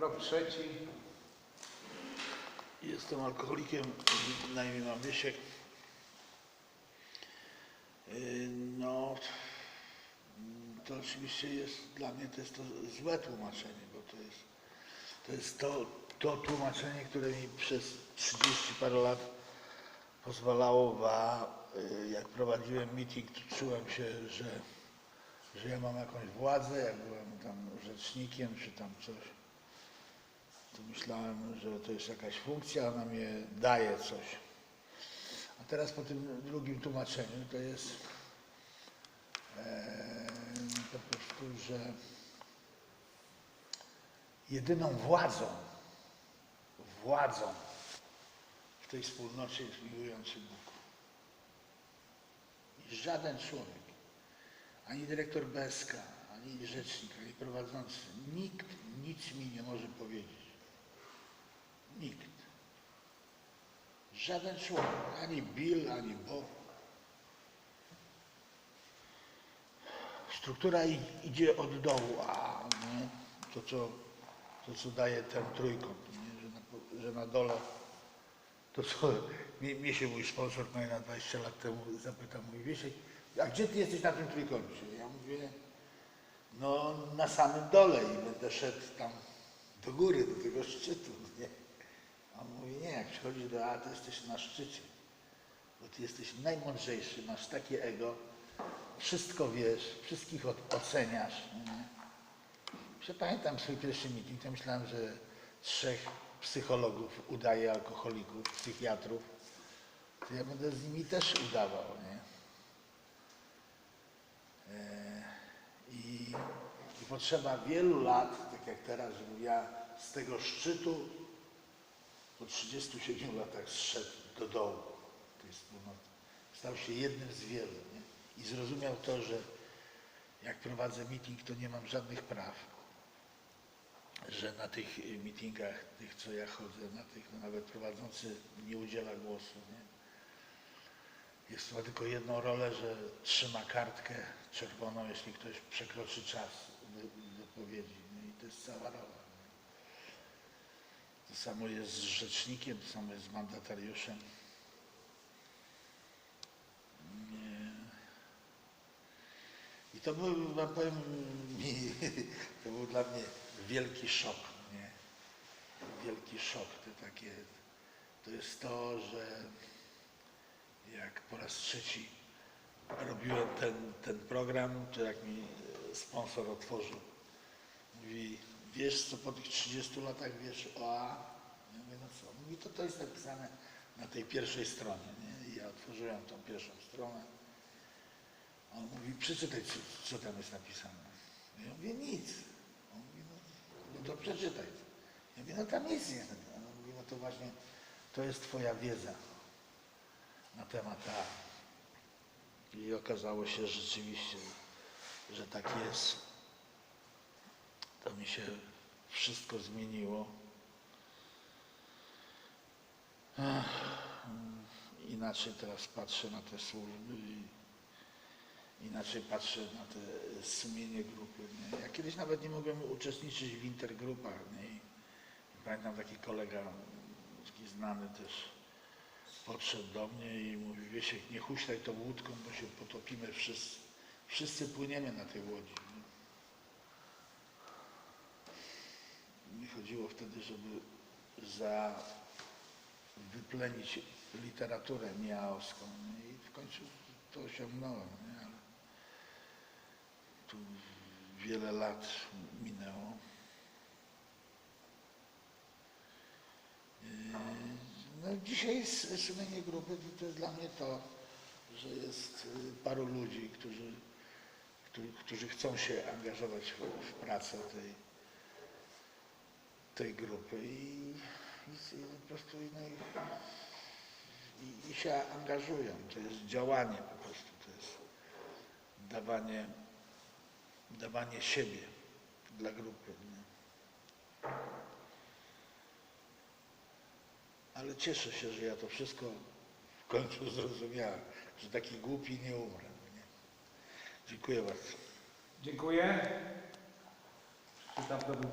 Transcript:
Krok trzeci. Jestem alkoholikiem, na imię mam Wiesiek. Yy, No, to oczywiście jest, dla mnie to jest to złe tłumaczenie, bo to jest to, jest to, to tłumaczenie, które mi przez 30 parę lat pozwalało, wa, y, jak prowadziłem meeting, to czułem się, że, że ja mam jakąś władzę, jak byłem tam rzecznikiem czy tam coś, to myślałem, że to jest jakaś funkcja, ona mnie daje coś. A teraz po tym drugim tłumaczeniu to jest e, po prostu, że jedyną władzą, władzą w tej wspólnocie jest miłujący Bóg. I żaden człowiek, ani dyrektor BSK, ani rzecznik, ani prowadzący, nikt nic mi nie może powiedzieć. Nikt. Żaden człowiek, ani Bill, ani Bob. Struktura idzie od dołu, a nie, to, co, to co daje ten trójkąt, nie? Że, na, że na dole to co mnie, mnie się mój sponsor na 20 lat temu zapytał, mówi Wiesiek, a gdzie ty jesteś na tym trójkącie? Ja mówię, no na samym dole i będę szedł tam do góry, do tego szczytu, nie? A on mówi, nie, jak przychodzi do A, to jesteś na szczycie, bo ty jesteś najmądrzejszy, masz takie ego, wszystko wiesz, wszystkich oceniasz. Nie? Pamiętam swój pierwszy meeting, to myślałem, że trzech psychologów udaje alkoholików, psychiatrów, to ja będę z nimi też udawał, nie? E, I, I potrzeba wielu lat, tak jak teraz, żebym ja z tego szczytu po 37 latach zszedł do dołu tej wspólnoty. Stał się jednym z wielu, nie? I zrozumiał to, że jak prowadzę meeting, to nie mam żadnych praw że na tych meetingach, tych co ja chodzę, na tych no nawet prowadzący nie udziela głosu. Nie? Jest ma tylko jedną rolę, że trzyma kartkę czerwoną, jeśli ktoś przekroczy czas wy- wypowiedzi. No i to jest cała rola. To samo jest z rzecznikiem, to samo jest z mandatariuszem. I to był, wam powiem, mi, to był dla mnie wielki szok, nie? Wielki szok, to takie, to jest to, że jak po raz trzeci robiłem ten, ten program, to jak mi sponsor otworzył, mówi, wiesz co po tych 30 latach wiesz o A? Ja mówię, no co? Mówi, to to jest napisane na tej pierwszej stronie, nie? I ja otworzyłem tą pierwszą stronę. On mówi, przeczytaj, co, co tam jest napisane. Ja mówię, nic. On mówi, no, no to przeczytaj. Ja mówię, no tam nic nie jest napisane. On mówi, no to właśnie, to jest twoja wiedza na temat A. I okazało się rzeczywiście, że tak jest. To mi się wszystko zmieniło. Inaczej teraz patrzę na te służby inaczej patrzę na te sumienie grupy. Nie? Ja kiedyś nawet nie mogłem uczestniczyć w intergrupach. Nie? Pamiętam taki kolega, taki znany też, podszedł do mnie i mówi, Wiesiek, nie huśtaj tą łódką, bo się potopimy wszyscy. Wszyscy płyniemy na tej łodzi. Nie? Mi chodziło wtedy, żeby za wyplenić literaturę nieaoską. Nie? I w końcu to osiągnąłem. Nie? Ale tu wiele lat minęło. Yy, No dzisiaj sumienie grupy to, jest dla mnie to, że jest y, paru ludzi, którzy, którzy, którzy chcą się angażować w, w pracę tej, tej grupy i, i, i po prostu no i, i, się angażują. To jest działanie po prostu, to jest dawanie, dawanie siebie dla grupy. Nie? Ale cieszę się, że ja to wszystko w końcu zrozumiałem, że taki głupi nie umrę. Nie? Dziękuję bardzo. Dziękuję.